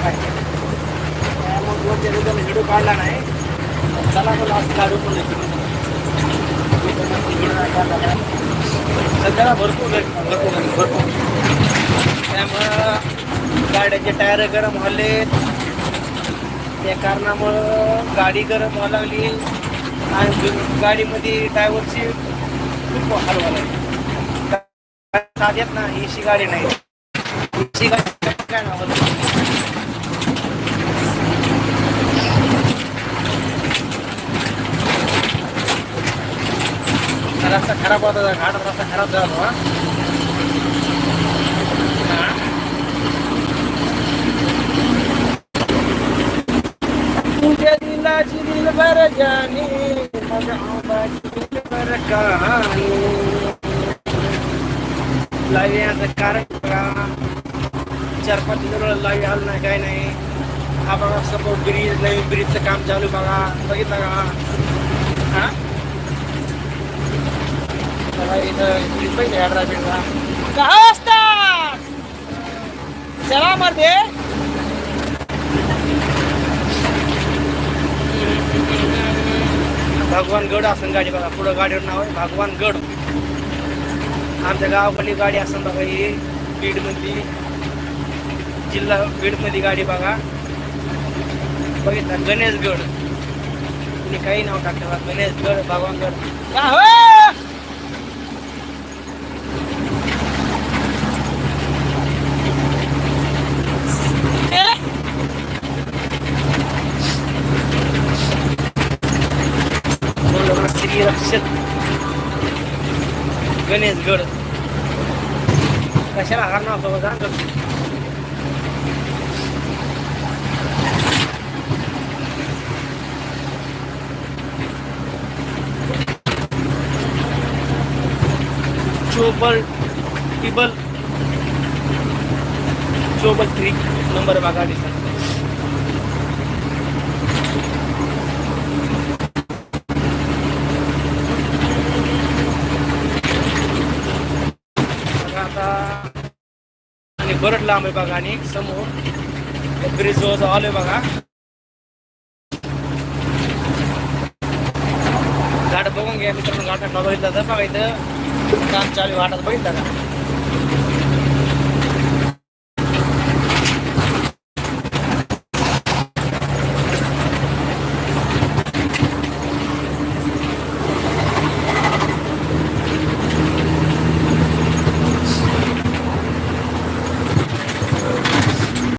मग त्यामुळे दोनच्या दिवसाला व्हिडिओ काढला नाही चला मला असं काढू पण सध्याला भरपूर भरपूर भरपूर त्यामुळं गाड्याचे टायर गरम व्हायले त्या कारणामुळं गाडी गरम व्हायला लागली आणि गाडीमध्ये ड्रायव्हरची खूप हाल व्हायला लागली. साध्यात ना एसी गाडी नाही एसी गाडी काय नाव रस्ता खराब होता घाट रस्ता खराब झाला तुझ्या दिलाची दिल बर जानी माझ्या आबाची दिल बर कहाणी लाईव्ह याचं कारण बघा चार पाच जवळ लाईव्ह आलं नाही काय नाही. हा बघा समोर ब्रिज नवीन ब्रिजचं काम चालू बघा. बघितलं का? हा? बघा इथं ब्रिज भगवान गड भगवानगड असं गाडी बघा पुढं गाडीवर नाव आहे भगवानगड आमच्या गावाकडली गाडी असं बघा ही बीडमधली. जिल्हा बीडमधली गाडी बघा. बघितला गणेशगड. काही नाव टाकलं गणेशगड भगवानगड का हो श्री रक्षक गणेशगड कशाला हार नाव बघा चोबल टिबल चोबल थ्री नंबर बघा दिसत बरंच लांब आहे बघा आणि समोर ब्रिज जवळ आलोय बघा. घाट बघून घ्या मित्रांनो घाटात बघितलं तर बघा इथं काम चालू घाटात बघितलं का?